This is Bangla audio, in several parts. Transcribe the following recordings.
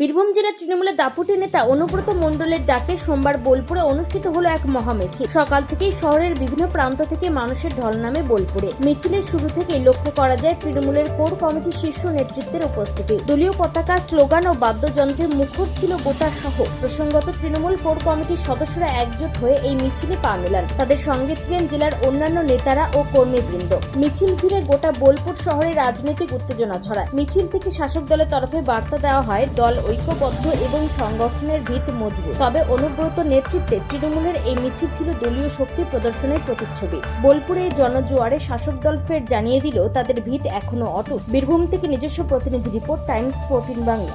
বীরভূম জেলা তৃণমূলের দাপুটে নেতা অনুব্রত মণ্ডলের ডাকে সোমবার বোলপুরে অনুষ্ঠিত হলো এক মহামিছিল। সকাল থেকেই শহরের বিভিন্ন প্রান্ত থেকে মানুষের ঢল নামে বোলপুরে। মিছিলের শুরু থেকেই লক্ষ্য করা যায় তৃণমূলের কোর কমিটির শীর্ষ নেতৃত্বের উপস্থিতি। দলীয় পতাকা, স্লোগান ও বাদ্যযন্ত্রের মুখর ছিল গোটা সহ প্রসঙ্গত তৃণমূল কোর কমিটির সদস্যরা একজোট হয়ে এই মিছিলে পা মেলান। তাদের সঙ্গে ছিলেন জেলার অন্যান্য নেতারা ও কর্মীবৃন্দ। মিছিল ঘিরে গোটা বোলপুর শহরে রাজনৈতিক উত্তেজনা ছড়ায়। মিছিল থেকে শাসক দলের তরফে বার্তা দেওয়া হয় দল ঐক্যবদ্ধ এবং সংগঠনের ভিত মজবুত। তবে অনুব্রত নেতৃত্বে তৃণমূলের এই মিছিল ছিল দলীয় শক্তি প্রদর্শনের প্রতিচ্ছবি। বোলপুরে জনজোয়ারে শাসক দল ফের জানিয়ে দিল তাদের ভিত এখনও অটুট। বীরভূম থেকে নিজস্ব প্রতিনিধি রিপোর্ট, টাইমস ফোরটিন বাংলা।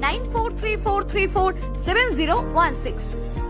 9434347016.